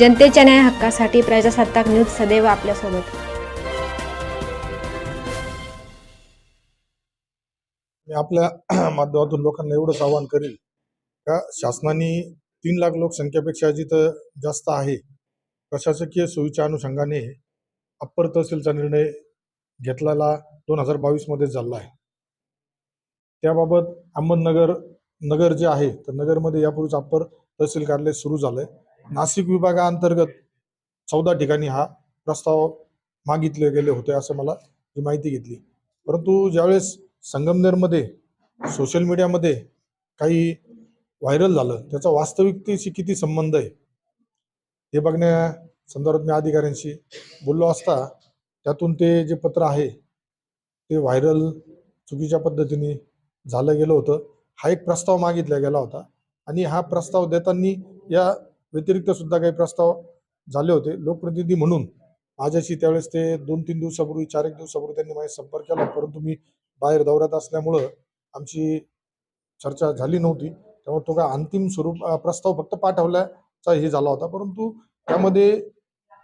जनतेच्या न्याय हक्कासाठी प्रजासत्ताक न्यूज सदैव आपल्यासोबत. मी आपल्या माध्यमातून लोकांना एवढंच आवाहन करेल का शासनाने तीन लाख लोकसंख्येपेक्षा जिथं जास्त आहे. प्रशासकीय सोयीच्या अनुषंगाने अप्पर तहसीलचा निर्णय घेतलेला दोन हजार बावीसमध्ये झाला आहे. त्याबाबत अहमदनगर नगर जे आहे तर नगरमध्ये यापूर्वीच अप्पर तहसील कार्यालय सुरू झालं आहे नाशिक विभागाअंतर्गत चौदा ठिकाणी हा प्रस्ताव मागितले गेले होते असं मला ही माहिती घेतली. परंतु ज्यावेळेस संगमनेरमध्ये सोशल मीडियामध्ये काही व्हायरल झालं त्याचा वास्तविकतेशी किती संबंध आहे हे बघण्या संदर्भात मी अधिकाऱ्यांशी बोललो असता त्यातून ते जे पत्र आहे ते व्हायरल चुकीच्या पद्धतीने झालं गेलं होतं. हा एक प्रस्ताव मागितला गेला होता. आणि हा प्रस्ताव देताना या व्यतिरिक्त सुद्धा काही प्रस्ताव झाले होते. लोकप्रतिनिधी म्हणून माझ्याशी त्यावेळेस ते दोन तीन दिवसापूर्वी चार एक दिवसापूर्वी त्यांनी माझ्या संपर्क केला परंतु मी बाहेर दौऱ्यात असल्यामुळं आमची चर्चा झाली नव्हती. त्यामुळे तो काय अंतिम स्वरूप प्रस्ताव फक्त पाठवल्याचा हे झाला होता. परंतु त्यामध्ये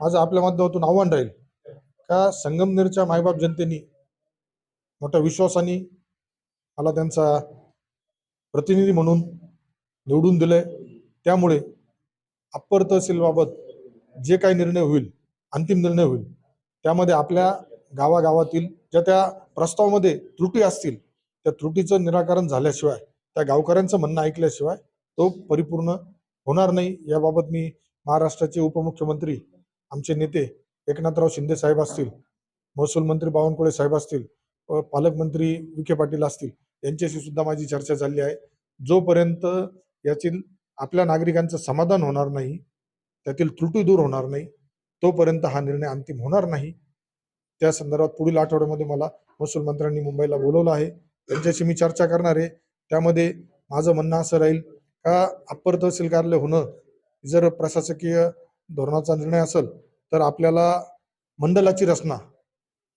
माझं आपल्या माध्यमातून आव्हान राहील का संगमनेरच्या मायबाप जनतेने मोठ्या विश्वासाने मला त्यांचा प्रतिनिधी म्हणून निवडून दिलंय. त्यामुळे अप्पर तहसीलबाबत जे काही निर्णय होईल अंतिम निर्णय होईल त्यामध्ये आपल्या गावागावातील ज्या त्या प्रस्तावामध्ये त्रुटी असतील त्या त्रुटीचं निराकरण झाल्याशिवाय त्या गावकऱ्यांचं म्हणणं ऐकल्याशिवाय तो परिपूर्ण होणार नाही. याबाबत मी महाराष्ट्राचे उपमुख्यमंत्री आमचे नेते एकनाथराव शिंदे साहेब असतील महसूल मंत्री बावनकुळे साहेब असतील व पालकमंत्री विखे पाटील असतील यांच्याशी सुद्धा माझी चर्चा झाली आहे. जोपर्यंत याची आपल्या नागरिकांचं समाधान होणार नाही त्यातील त्रुटी दूर होणार नाही तोपर्यंत हा निर्णय अंतिम होणार नाही. त्या संदर्भात पुढील आठवड्यामध्ये मला महसूल मंत्र्यांनी मुंबईला बोलवलं आहे. त्यांच्याशी मी चर्चा करणार आहे. त्यामध्ये माझं म्हणणं असं राहील का अप्पर तहसील कार्यालय होणं जर प्रशासकीय धोरणाचा निर्णय असेल तर आपल्याला मंडलाची रचना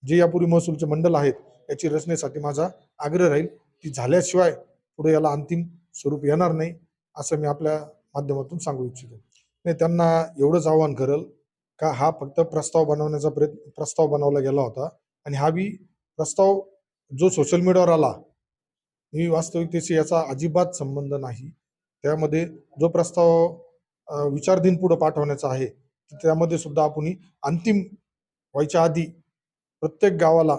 जे यापूर्वी महसूलचे मंडल आहेत याची रचनेसाठी माझा आग्रह राहील. ती झाल्याशिवाय पुढे याला अंतिम स्वरूप येणार नाही. असं मी आपल्या माध्यमातून सांगू इच्छितो. नाही त्यांना एवढंच आव्हान करेल का हा फक्त प्रस्ताव बनवण्याचा प्रयत्न प्रस्ताव बनवला गेला होता आणि हा बी प्रस्ताव जो सोशल मीडियावर आला मी वास्तविकतेशी याचा अजिबात संबंध नाही. त्यामध्ये जो प्रस्ताव विचारधीन पुढे पाठवण्याचा आहे त्यामध्ये सुद्धा आपण अंतिम व्हायच्या आधी प्रत्येक गावाला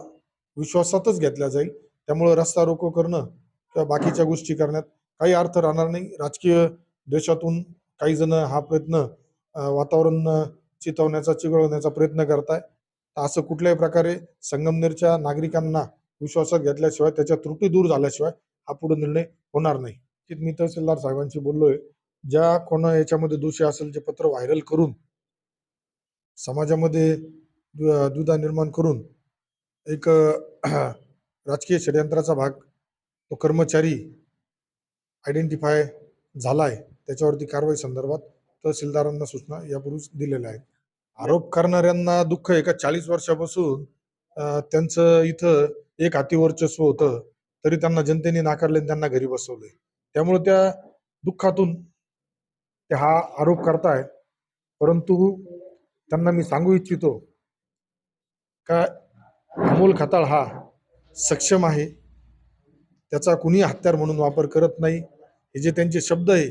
विश्वासातच घेतल्या जाईल. त्यामुळे रस्ता रोको करणं किंवा बाकीच्या गोष्टी करण्यात काही अर्थ राहणार नाही. राजकीय देशातून काही जण हा प्रयत्न वातावरण चितवण्याचा चिघळवण्याचा प्रयत्न करताय. तर असं कुठल्याही प्रकारे संगमनेरच्या नागरिकांना विश्वासात घेतल्याशिवाय त्याच्या त्रुटी दूर झाल्याशिवाय हा पुढे निर्णय होणार नाही. मी तहसीलदार साहेबांशी बोललोय. ज्या कोणा याच्यामध्ये दोषी असेल जे पत्र व्हायरल करून समाजामध्ये दुधा निर्माण करून एक राजकीय षडयंत्राचा भाग तो कर्मचारी आयडेंटिफाय झालाय त्याच्यावरती कारवाई संदर्भात तहसीलदारांना सूचना यापूर्वीच दिलेल्या आहेत. आरोप करणाऱ्यांना दुःख एका चाळीस वर्षापासून त्यांचं इथं एक हाती वर्चस्व होतं तरी त्यांना जनतेने नाकारले आणि त्यांना घरी बसवले त्यामुळे त्या दुःखातून ते हा आरोप करताय. परंतु त्यांना मी सांगू इच्छितो का अमोल खताळ हा सक्षम आहे. त्याचा कुणी हत्यार म्हणून वापर करत नाही. हे जे त्यांचे शब्द आहे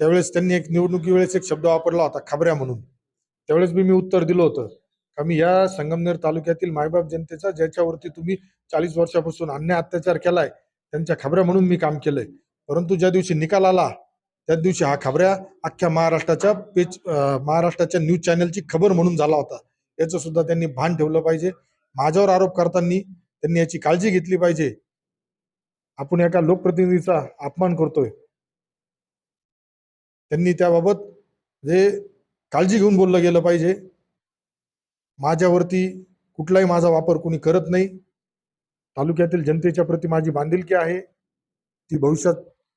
त्यावेळेस त्यांनी एक निवडणुकी वेळेस एक शब्द वापरला होता खबऱ्या म्हणून. त्यावेळेस मी मी उत्तर दिलं होतं. का मी या संगमनेर तालुक्यातील मायबाप जनतेचा ज्याच्यावरती तुम्ही चाळीस वर्षापासून अन्याय अत्याचार केलाय त्यांच्या खबऱ्या म्हणून मी काम केलंय. परंतु ज्या दिवशी निकाल आला त्या दिवशी हा खबऱ्या अख्ख्या महाराष्ट्राच्या पेज महाराष्ट्राच्या न्यूज चॅनलची खबर म्हणून झाला होता. याचं सुद्धा त्यांनी भान ठेवलं पाहिजे. माझ्यावर आरोप करताना त्यांनी याची काळजी घेतली पाहिजे. आपण एका लोकप्रतिनिधीचा अपमान करतोय. त्यांनी त्याबाबत जे काळजी घेऊन बोललं गेलं पाहिजे. माझ्यावरती कुठलाही माझा वापर कोणी करत नाही. तालुक्यातील जनतेच्या प्रती माझी बांधिलकी आहे. ती भविष्यात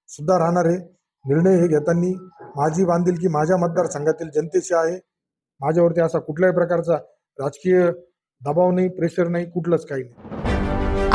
सुद्धा राहणार आहे. निर्णय हे घेताना माझी बांधिलकी माझ्या मतदारसंघातील जनतेशी आहे. माझ्यावरती असा कुठल्याही प्रकारचा राजकीय दबाव नाही प्रेशर नाही कुठलंच काही नाही.